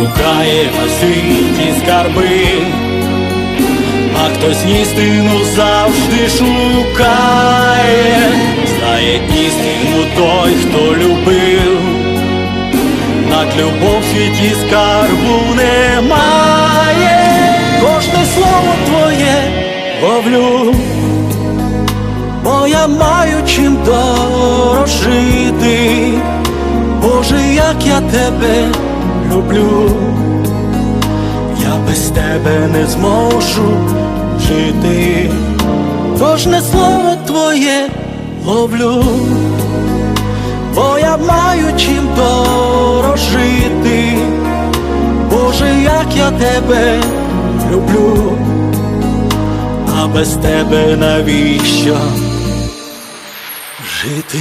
Шукає на скарби, а хтось істину завжди шукає, знає істину той, хто любив, над любов в світі скарбу немає, кожне слово твоє ловлю, бо я маю чим дорожити. Боже, як я тебе люблю, я без тебе не зможу жити, кожне слово твоє ловлю, бо я маю чим дорожити, Боже, як я тебе люблю, а без тебе навіщо жити?